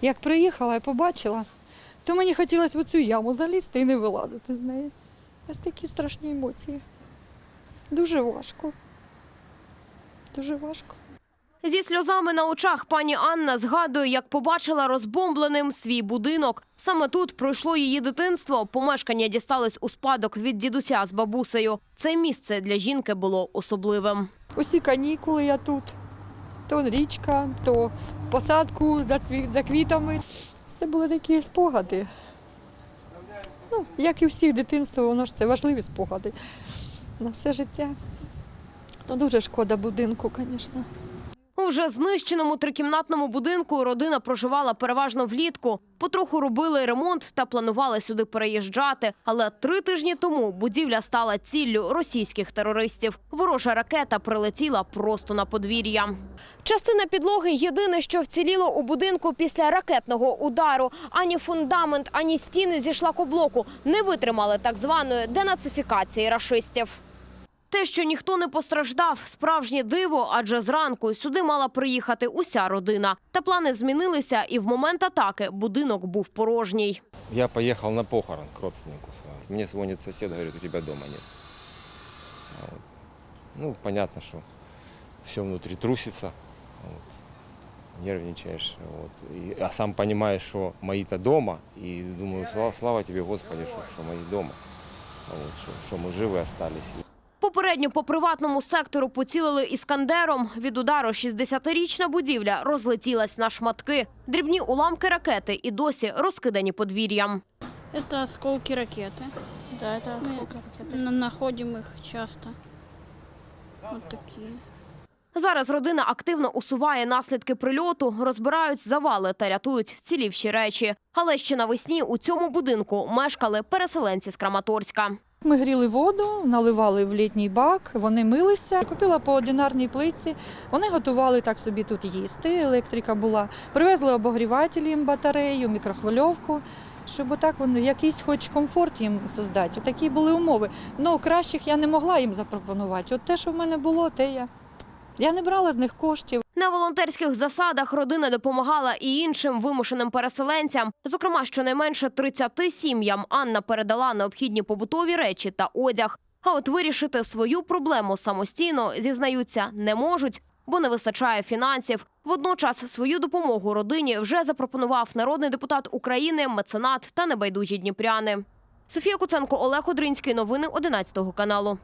Як приїхала і побачила, то мені хотілося в цю яму залізти і не вилазити з неї. Ось такі страшні емоції. Дуже важко. Дуже важко. Зі сльозами на очах пані Анна згадує, як побачила розбомбленим свій будинок. Саме тут пройшло її дитинство. Помешкання дістались у спадок від дідуся з бабусею. Це місце для жінки було особливим. Усі канікули я тут. То річка, то посадку за, цві... за квітами. Це були такі спогади. Ну, як і всіх дитинство, воно ж це важливі спогади на все життя. То дуже шкода будинку, звісно. У вже знищеному трикімнатному будинку родина проживала переважно влітку. Потроху робили ремонт та планували сюди переїжджати. Але три тижні тому будівля стала ціллю російських терористів. Ворожа ракета прилетіла просто на подвір'я. Частина підлоги єдине, що вціліло у будинку після ракетного удару. Ані фундамент, ані стіни зі шлакоблоку не витримали так званої денацифікації рашистів. Те, що ніхто не постраждав, справжнє диво, адже зранку сюди мала приїхати уся родина. Та плани змінилися, і в момент атаки будинок був порожній. Я поехал на похорон к родственнику. своему. Мне звонит сосед, говорит, у тебя дома нет. Вот. Ну, понятно, что все нервничаешь. Вот. И, а сам понимаешь, что мои-то дома, и думаю, слава, тебе, Господи, что, что мои дома, вот, что, что мы живы остались. Попередньо по приватному сектору поцілили іскандером. Від удару 60-річна будівля розлетілась на шматки. Дрібні уламки ракети і досі розкидані подвір'ям. Это осколки ракеты. Да, это осколки ракеты. Находим их часто. Вот такие. Зараз родина активно усуває наслідки прильоту, розбирають завали та рятують вцілівші речі. Але ще навесні у цьому будинку мешкали переселенці з Краматорська. Ми гріли воду, наливали в літній бак, вони милися. Купила по одинарній плитці. Вони готували так собі тут їсти. Електрика була. Привезли обогрівателі батарею, мікрохвильовку, щоб отак вони якийсь хоч комфорт їм создати. Такі були умови. Ну кращих я не могла їм запропонувати. От те, що в мене було, те я. Я не брала з них коштів. На волонтерських засадах родина допомагала і іншим вимушеним переселенцям. Зокрема, щонайменше 30 сім'ям Анна передала необхідні побутові речі та одяг. А от вирішити свою проблему самостійно зізнаються не можуть, бо не вистачає фінансів. Водночас свою допомогу родині вже запропонував народний депутат України, меценат та небайдужі дніпряни. Софія Куценко, Олег Одринський. Новини 11 каналу.